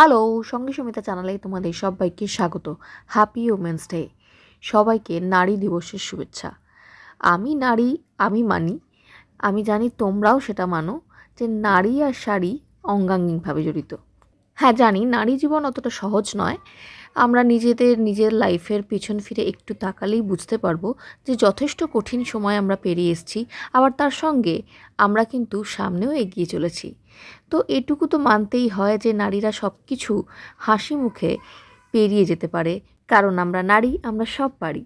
Hello, সঙ্গে সমিতা চ্যানেলে তোমাদের সবাইকে স্বাগত। হ্যাপি উমেন্স ডে সবাইকে নারী দিবসের শুভেচ্ছা। আমি নারী, আমি মানি। আমি জানি তোমরাও সেটা মানো যে নারী আর শাড়ি অঙ্গাঙ্গিকভাবে জড়িত। হ্যাঁ জানি নারী জীবন অতটা সহজ নয়। আমরা নিজেদের, নিজের লাইফের পিছন ফিরে একটু তাকালেই বুঝতে পারব যে যথেষ্ট কঠিন সময় আমরা পেরিয়ে এসেছি। আবার তার সঙ্গে আমরা কিন্তু সামনেও এগিয়ে চলেছি। তো এটুকু তো মানতেই হয় যে নারীরা সব কিছু হাসি মুখে পেরিয়ে যেতে পারে, কারণ আমরা নারী, আমরা সব পারি।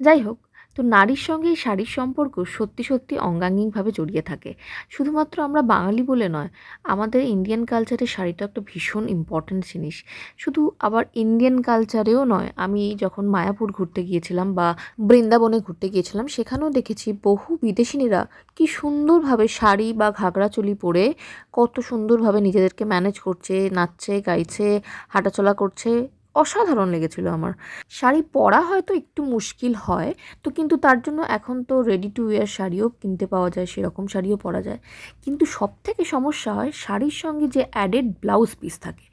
যাই হোক তো নারীর সঙ্গে এই শাড়ির সম্পর্ক সত্যি সত্যি অঙ্গাঙ্গিকভাবে জড়িয়ে থাকে। শুধুমাত্র আমরা বাঙালি বলে নয়, আমাদের ইন্ডিয়ান কালচারে শাড়িটা একটা ভীষণ ইম্পর্ট্যান্ট জিনিস। শুধু আবার ইন্ডিয়ান কালচারেও নয়, আমি যখন মায়াপুর ঘুরতে গিয়েছিলাম বা বৃন্দাবনে ঘুরতে গিয়েছিলাম, সেখানেও দেখেছি বহু বিদেশিনীরা কি সুন্দরভাবে শাড়ি বা ঘাগরা চুলি পরে কত সুন্দরভাবে নিজেদেরকে ম্যানেজ করছে, নাচছে, গাইছে, হাঁটাচলা করছে। অসাধারণ লেগেছিল আমার। শাড়ি পরা হয়তো একটু মুশকিল হয়, তো কিন্তু তার জন্য এখন তো রেডি টু ওয়্যার শাড়িও কিনতে পাওয়া যায়, সেরকম শাড়িও পরা যায়। কিন্তু সব থেকে সমস্যা হয় শাড়ির সঙ্গে যে অ্যাডেড ব্লাউজ পিস থাকে।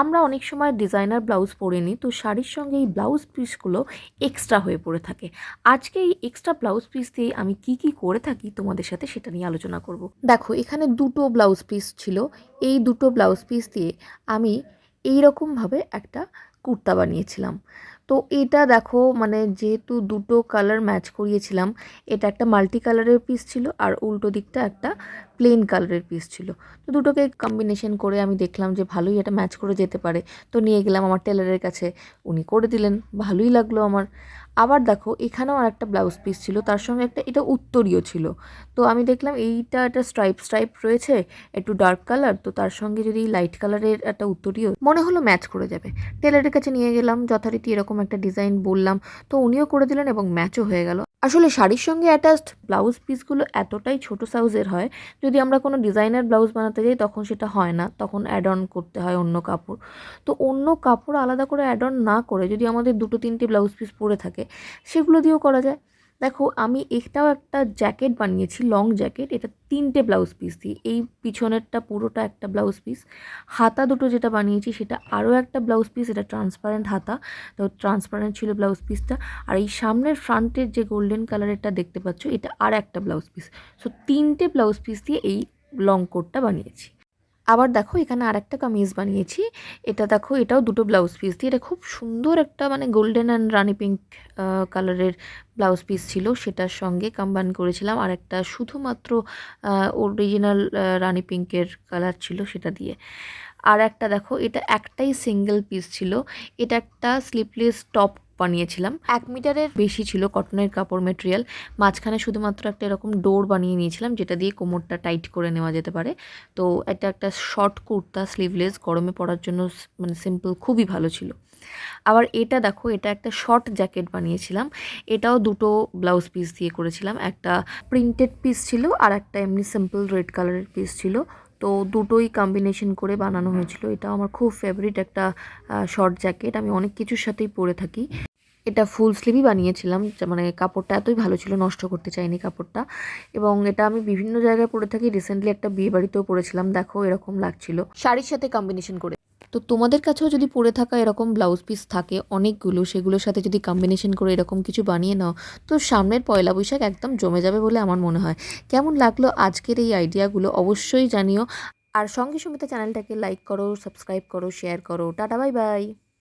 আমরা অনেক সময় ডিজাইনার ব্লাউজ পরে নিই, তো শাড়ির সঙ্গে এই ব্লাউজ পিসগুলো এক্সট্রা হয়ে পড়ে থাকে। আজকে এই এক্সট্রা ব্লাউজ পিস দিয়ে আমি কি কি করে থাকি তোমাদের সাথে সেটা নিয়ে আলোচনা করব। দেখো, এখানে দুটো ব্লাউজ পিস ছিল। এই দুটো ব্লাউজ পিস দিয়ে আমি এই রকমভাবে একটা কুর্তা বানিয়েছিলাম। তো এটা দেখো মানে যেহেতু দুটো কালার ম্যাচ করিয়েছিলাম, এটা একটা মাল্টি কালারের পিস ছিল আর উল্টো দিকটা একটা প্লেন কালারের পিস ছিল। তো দুটোকে কম্বিনেশন করে আমি দেখলাম যে ভালোই এটা ম্যাচ করে যেতে পারে। তো নিয়ে গেলাম আমার টেলারের কাছে, উনি করে দিলেন, ভালোই লাগল আমার। আবার দেখো, এখানেও আর একটা ব্লাউজ পিস ছিল, তার সঙ্গে একটা এটা উত্তরীয় ছিল। তো আমি দেখলাম এইটা একটা স্ট্রাইপ স্ট্রাইপ রয়েছে, একটু ডার্ক কালার তো তার সঙ্গে যদি লাইট কালারের একটা উত্তরীয়, মনে হলো ম্যাচ করে যাবে। টেলারের কাছে নিয়ে গেলাম, যথারীতি এরকম একটা ডিজাইন বললাম, তো উনিও করে দিলেন এবং ম্যাচও হয়ে গেল। আসলে শাড়ির সঙ্গে অ্যাটাচড ব্লাউজ পিসগুলো এতটাই ছোট সাইজের হয়, যদি আমরা কোনো ডিজাইনার ব্লাউজ বানাতে যাই তখন সেটা হয় না, তখন অ্যাড অন করতে হয় অন্য কাপড়। তো অন্য কাপড় আলাদা করে অ্যাড অন না করে যদি আমাদের দুটো তিনটে ব্লাউজ পিস পরে থাকে, সেগুলো দিয়েও করা যায়। দেখো, আমি এটাও একটা জ্যাকেট বানিয়েছি, লং জ্যাকেট, এটা তিনটে ব্লাউজ পিস দিয়ে। এই পিছনেরটা পুরোটা একটা ব্লাউজ পিস। হাতা দুটো যেটা বানিয়েছি, সেটা আরও একটা ব্লাউজ পিস, এটা ট্রান্সপারেন্ট হাতা। তো ট্রান্সপারেন্ট ছিল ব্লাউজ পিসটা। আর এই সামনের ফ্রন্টের যে গোল্ডেন কালারেরটা দেখতে পাচ্ছ, এটা আর একটা ব্লাউজ পিস। সো তিনটে ব্লাউজ পিস দিয়ে এই লং কোটটা বানিয়েছি। আবার দেখো এখানে আরেকটা কামিজ বানিয়েছি। এটা দেখো, এটাও দুটো ব্লাউজ পিস দিয়ে। এটা খুব সুন্দর একটা মানে গোল্ডেন অ্যান্ড রানি পিঙ্ক কালারের ব্লাউজ পিস ছিল। সেটার সঙ্গে কম্বাইন করেছিলাম। আর একটা শুধুমাত্র অরিজিনাল রানি পিঙ্কের কালার ছিল সেটা দিয়ে। আর একটা দেখো, এটা একটাই সিঙ্গেল পিস ছিল। এটা একটা স্লিপলেস টপ বানিয়েছিলাম। এক মিটারের বেশি ছিল কটনের কাপড় মেটেরিয়াল মাঝখানে শুধুমাত্র একটা এরকম ডোর বানিয়ে নিয়েছিলাম, যেটা দিয়ে কোমরটা টাইট করে নেওয়া যেতে পারে। তো এটা একটা শর্ট কুর্তা স্লিভলেস গরমে পরার জন্য মানে সিম্পল খুবই ভালো ছিল। আবার এটা দেখো, এটা একটা শর্ট জ্যাকেট বানিয়েছিলাম। এটাও দুটো ব্লাউজ পিস দিয়ে করেছিলাম। একটা প্রিন্টেড পিস ছিল আর একটা এমনি সিম্পল রেড কালারের পিস ছিল। তো দুটোই কম্বিনেশন করে বানানো হয়েছিল। এটা আমার খুব ফেভারিট একটা শর্ট জ্যাকেট আমি অনেক কিছুর সাথেই পরে থাকি। এটা ফুল স্লিভই বানিয়েছিলাম। মানে কাপড়টা এতই ভালো ছিল নষ্ট করতে চাইনি কাপড়টা। এবং এটা আমি বিভিন্ন জায়গায় পরে থাকি। রিসেন্টলি একটা বিয়ে বাড়িতেও পরেছিলাম। দেখো এরকম লাগছিল। শাড়ির সাথে কম্বিনেশন করে। তো তোমাদের কাছেও যদি পরে থাকা এরকম ব্লাউজ পিস থাকে অনেকগুলো, সেগুলোর সাথে যদি কম্বিনেশন করে এরকম কিছু বানিয়ে নাও, তো সামনের পয়লা বৈশাখ একদম জমে যাবে বলে আমার মনে হয়। কেমন লাগল আজকের এই আইডিয়াগুলো অবশ্যই জানিও। আর সঙ্গে সঙ্গে চ্যানেলটাকে লাইক করো সাবস্ক্রাইব করো শেয়ার করো। Tata bye bye